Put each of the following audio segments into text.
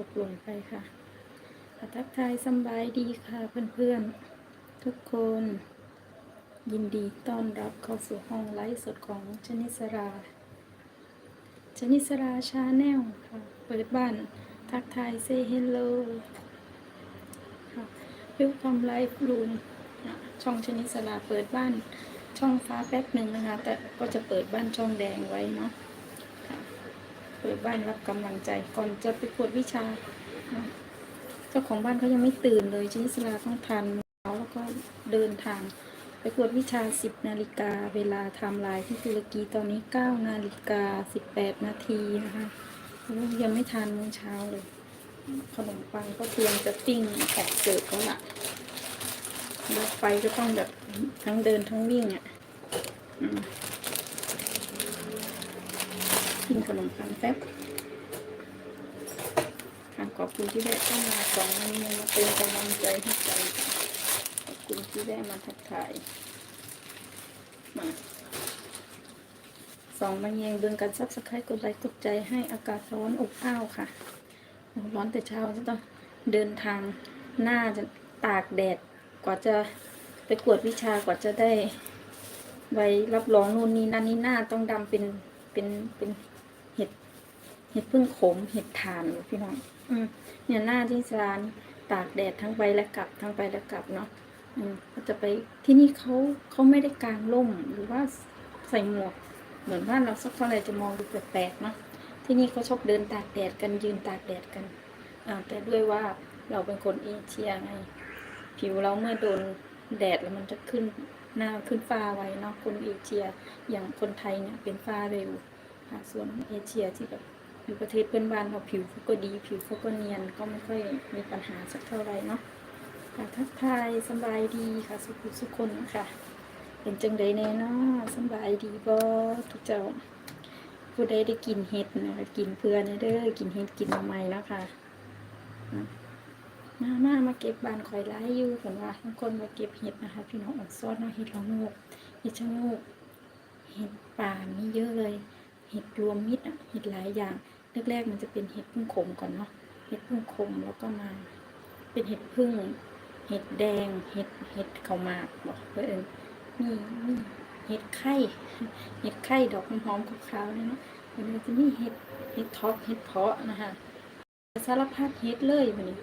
ตกลงไปค่ะทักทายสบายดีค่ะเพื่อนๆ ทุกคน ยินดีต้อนรับเข้าสู่ห้องไลฟ์สดของชนิสรา ชนิสราชาแนลค่ะ เปิดบ้านทักทายเซเฮลโลค่ะวิวคอมไลฟ์รูมช่องชนิสราเปิดบ้านช่องฟ้าแป๊บหนึ่งนะคะ แต่ก็จะเปิดบ้านช่องแดงไว้เนาะ เปิดบ้านรับกำลังใจก่อนจะไปกวดวิชา เจ้าของบ้านเขายังไม่ตื่นเลยชนิสราต้องทานเขาแล้วก็เดินทาง ไปกวดวิชา 10 นาฬิกาเวลาไทม์ไลน์ที่ตุรกีตอนนี้ 9 นาฬิกา 18 นาทีนะคะยังไม่ทานมื้อเช้าเลย ขนมปังก็เตรียมจะปิ้งแอบเสิร์ฟแล้วล่ะรถไฟก็ต้องแบบทั้งเดินทั้งวิ่งอะ กินขนมปังแป๊บค่ะขอบคุณที่ได้เข้ามาสองวันนี้มาเป็นกำลังใจให้กันขอบคุณที่ได้มาทักทายมาสองมาเยงเบืองกันซับสไครต์กดไลค์กดใจให้อากาศร้อนอบอ้าวค่ะ ร้อนแต่เช้าจะต้องเดินทางหน้าจะตากแดดกว่าจะไปกวดวิชากว่าจะได้ใบรับรองนู่นนี่นั่นนี่หน้าต้องดำเป็นเป็นเป็น เห็ดเห็ดพึ่งขมเห็ดถ่านพี่น้องอืมเนี่ยหน้าที่ร้านตากแดดทั้งไปและกลับทั้งไปและกลับเนาะอืมก็จะไปที่นี่เขาเขาไม่ได้กางร่มหรือว่าใส่หมวก เหมือนบ้านเราสักเท่าไหร่จะมองดูแปลกๆเนาะที่นี่เขาชอบเดินตากแดดกันยืนตากแดดกันอ่าแต่ด้วยว่าเราเป็นคนเอเชียไงผิวเราเมื่อโดนแดดแล้วมันจะขึ้นหน้าขึ้นฟ้าไว้เนาะคนเอเชียอย่างคนไทยเนี่ยเป็นฟ้าเร็ว ค่ะส่วนเอเชียที่แบบอยู่ประเทศเพื่อนบ้านเขาผิวเขาก็ดี ผิวเขาก็เนียนก็ไม่ค่อยมีปัญหาสักเท่าไหร่เนาะค่ะทักทายสบายดีค่ะสุขสุขคนนะคะเป็นจังใดแน่เนาะสบายดีบ่ทุกเจ้าผู้ใดได้กินเห็ดนะคะกินเพื่อนเด้อกินเห็ดกินทำไมนะคะมามามาเก็บบานคอยไล่อยู่กันว่าบางคนมาเก็บเห็ดนะคะพี่น้องอดซอดเนาะเห็ดละโงกเห็ดชะโงกเห็ดป่ามีเยอะเลย เห็ดรวมมิตรอะเห็ดหลายอย่างแรกๆมันจะเป็นเห็ดพึ่งขมก่อนเนาะเห็ดพึ่งขมแล้วก็มา เป็นเห็ดพึ่ง เห็ดแดง เห็ดเห็ดเขามากบอกเพื่อนนี่นี่เห็ดไข่ เห็ดไข่ดอกหอมๆขาวๆเนี่ยเนาะมันจะมีเห็ดเห็ดท็อปเห็ดเพาะนะคะสารพัดเห็ดเลยวันนี้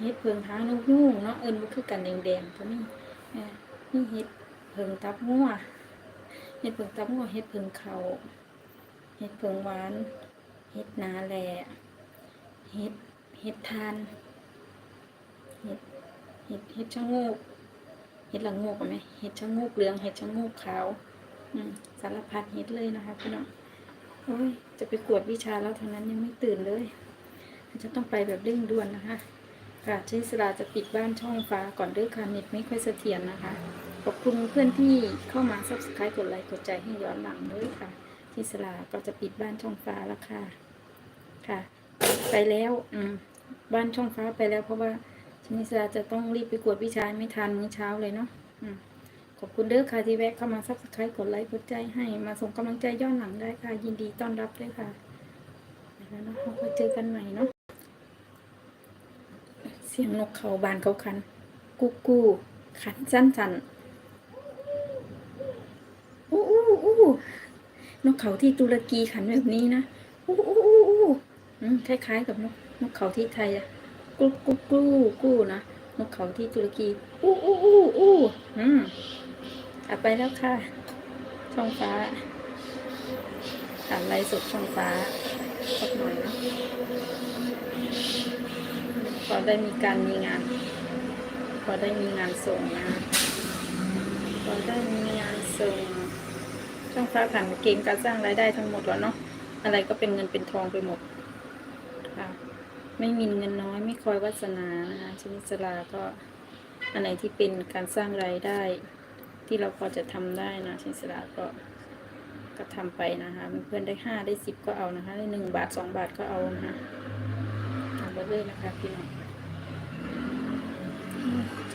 เห็ดเพิงหางนกยูงเนาะเอิญมันคือกันแดงๆตัวนี้เอ่นี่เห็ดเพิงตับงัวเห็ดเพิงตับงัวเห็ดเพิงเขา เห็ดเพิงหวาน เห็ดนาแหล่เห็ด เห็ดทาน เห็ด เห็ด เห็ดชะโงก เห็ดละโงกไหมเห็ดชะโงกเหลือง เห็ดชะโงกขาว อืมสารพัดเห็ดเลยนะคะพี่น้องโอ้ย จะไปกวดวิชาแล้วทางนั้นยังไม่ตื่นเลย จะต้องไปแบบเร่งด่วนนะคะค่ะชิสราจะปิดบ้านช่องฟ้าก่อนด้อค่ะเน็ตไม่ค่อยเสถียรนะคะ ขอบคุณเพื่อนที่เข้ามา subscribe กดไลค์กดใจให้ย้อนหลังด้วยค่ะ ชิสราก็จะปิดบ้านช่องฟ้าแล้วค่ะ ค่ะ ไปแล้วอืมบ้านช่องฟ้าไปแล้ว เพราะว่าชิสราจะต้องรีบไปกวดวิชาไม่ทันมื้อเช้าเลยเนาะอืมขอบคุณเด้อค่ะที่แวะเข้ามา subscribe กดไลค์กดใจให้มาส่งกำลังใจย้อนหลังได้ค่ะ ยินดีต้อนรับด้วยค่ะแล้วเนาะเราก็เจอกันใหม่เนาะเสียงนกเขาบานเขาคัน กูกูขันสั้นสันอู้อู้อู้ นกเขาที่ตุรกีขันแบบนี้นะอู้อู้อู้อู้อืมคล้ายๆกับนกนกเขาที่ไทยอะกูกูกูกูนะนกเขาที่ตุรกีอู้อู้อู้อู้อืมอไปแล้วค่ะ ช่องฟ้าอ่านไลฟ์สดช่องฟ้าสักหน่อยนะพอได้มีการมีงาน พอได้มีงานส่งงานพอได้มีงานส่ง ช่องฟ้าผ่านเกณฑ์การสร้างรายได้ทั้งหมดแล้วเนาะอะไรก็เป็นเงินเป็นทองไปหมดค่ะไม่มีเงินน้อยไม่คอยวาสนานะคะชนิสลาก็อันไหนที่เป็นการสร้างรายได้ ที่เราพอจะทำได้นะชนิสลาก็ก็ทำไปนะคะเพื่อนได้ห้าได้สิบก็เอานะคะได้หนึ่งบาทสองบาทก็เอานะคะทำไปเลยนะคะพี่น้อง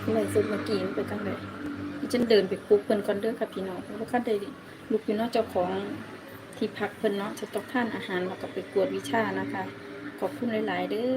อะไรสุดเมื่อกี้ไปกันเลยดิ ฉันเดินไปคุกเพิ่นก่อนเด้อค่ะพี่น้องเพราะว่าข้าได้ลูกพี่น้องเจ้าของที่พักเพิ่นเนาะจะต้องทานอาหารแล้วก็ไปกวดวิชานะคะ ขอบคุณหลาย ๆ เด้อ